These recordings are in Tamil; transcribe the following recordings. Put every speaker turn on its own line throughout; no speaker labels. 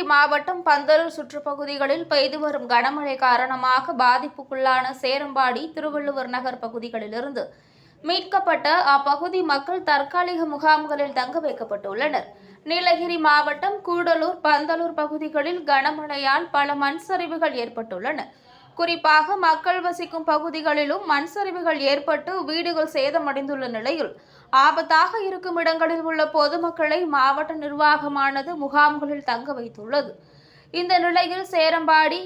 மாவட்டம் பந்தலூர் சுற்றுப்பகுதிகளில் பெய்து வரும் கனமழை காரணமாக பாதிப்புக்குள்ளான சேரம்பாடி திருவள்ளுவர் நகர் பகுதிகளிலிருந்து மீட்கப்பட்ட அப்பகுதி மக்கள் தற்காலிக முகாம்களில் தங்க வைக்கப்பட்டுள்ளனர். நீலகிரி மாவட்டம் கூடலூர் பந்தலூர் பகுதிகளில் கனமழையால் பல மண் சரிவுகள் ஏற்பட்டுள்ளன. குறிப்பாக மக்கள் வசிக்கும் பகுதிகளிலும் மண் சரிவுகள் ஏற்பட்டு வீடுகள் சேதமடைந்துள்ள நிலையில் ஆபத்தாக இருக்கும் இடங்களில் உள்ள பொதுமக்களை மாவட்ட நிர்வாகமானது முகாம்களில் தங்க வைத்துள்ளது. இந்த நிலையில் சேரம்பாடி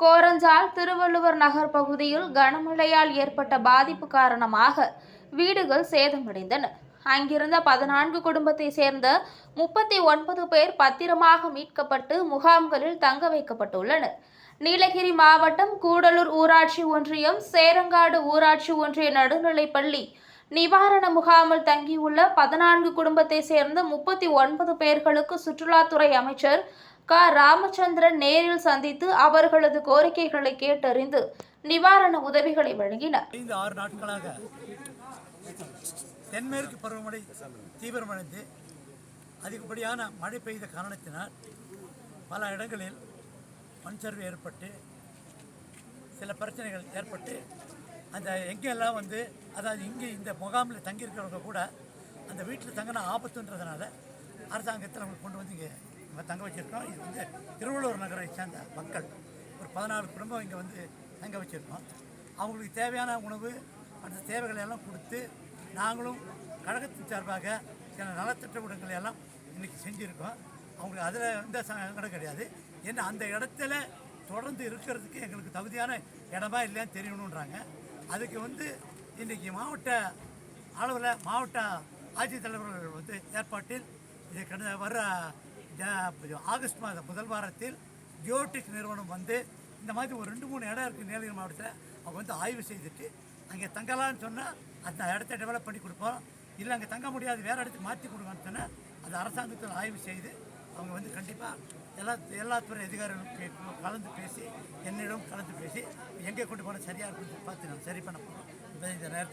கோரஞ்சால் திருவள்ளுவர் நகர் பகுதியில் கனமழையால் ஏற்பட்ட பாதிப்பு காரணமாக வீடுகள் சேதமடைந்தன. அங்கிருந்த பதினான்கு குடும்பத்தை சேர்ந்த முப்பத்தி ஒன்பது பேர் பத்திரமாக மீட்கப்பட்டு முகாம்களில் தங்க வைக்கப்பட்டுள்ளனர். நீலகிரி மாவட்டம் கூடலூர் ஊராட்சி ஒன்றியம் சேரங்காடு ஊராட்சி ஒன்றிய நடுநிலைப்பள்ளி நிவாரண முகாமில் தங்கியுள்ள பதினான்கு குடும்பத்தை சேர்ந்த முப்பத்தி ஒன்பது பேர்களுக்கு சுற்றுலாத்துறை அமைச்சர் க. ராமச்சந்திரன் நேரில் சந்தித்து அவர்களது கோரிக்கைகளை கேட்டறிந்து நிவாரண உதவிகளை வழங்கினர்.
ஐந்து ஆறு நாட்களாக தென்மேற்கு பருவமழை தீவிரமடைந்து அதிகப்படியான மழை பெய்த காரணத்தினால் பல இடங்களில் மண்சரிவு ஏற்பட்டு சில பிரச்சனைகள் ஏற்பட்டு அந்த எங்கெல்லாம் வந்து அதாவது இங்கே இந்த முகாமில் தங்கியிருக்கிறவங்க கூட அந்த வீட்டில் தங்கின ஆபத்துன்றதுனால அரசாங்கத்தில் அவங்க கொண்டு வந்து இங்கே நம்ம தங்க வச்சுருக்கோம் இது வந்து திருவள்ளூர் நகரை சேர்ந்த மக்கள். ஒரு பதினாலு குடும்பம் இங்கே வந்து தங்க வச்சுருக்கோம். அவங்களுக்கு தேவையான உணவு அந்த தேவைகளை எல்லாம் கொடுத்து நாங்களும் கழகத்தின் சார்பாக சில நலத்திட்ட உடங்களை எல்லாம் இன்றைக்கி செஞ்சுருக்கோம். அவங்களுக்கு அதில் எந்த சங்கடம் கிடையாது. ஏன்னா அந்த இடத்துல தொடர்ந்து இருக்கிறதுக்கு எங்களுக்கு தகுதியான இடமா இல்லையான்னு தெரியணுன்றாங்க. அதுக்கு வந்து இன்றைக்கி மாவட்ட அளவில் மாவட்ட ஆட்சித்தலைவர்கள் வந்து ஏற்பாட்டில் இது கடந்த வர ஜ- ஆகஸ்ட் மாதம் முதல் வாரத்தில் ஜியோடெக் நிறுவனம் வந்து இந்த மாதிரி ஒரு ரெண்டு மூணு இடம் இருக்குது நீலகிரி மாவட்டத்தில். அவங்க வந்து ஆய்வு செய்துட்டு அங்கே தங்கலான்னு சொன்னால் அந்த இடத்த டெவலப் பண்ணி கொடுப்போம். இல்லை அங்கே தங்க முடியாது வேறு இடத்துக்கு மாற்றி கொடுங்கன்னு சொன்னால் அது அரசாங்கத்தில் ஆய்வு செய்து அவங்க வந்து கண்டிப்பாக எல்லா எல்லா துறை அதிகாரிகளும் கலந்து பேசி என்னிடம் கலந்து பேசி எங்கே கொண்டு போனால் சரியாக இருக்கும் பார்த்து நான் சரி பண்ண போகிறோம் இந்த நேரத்தை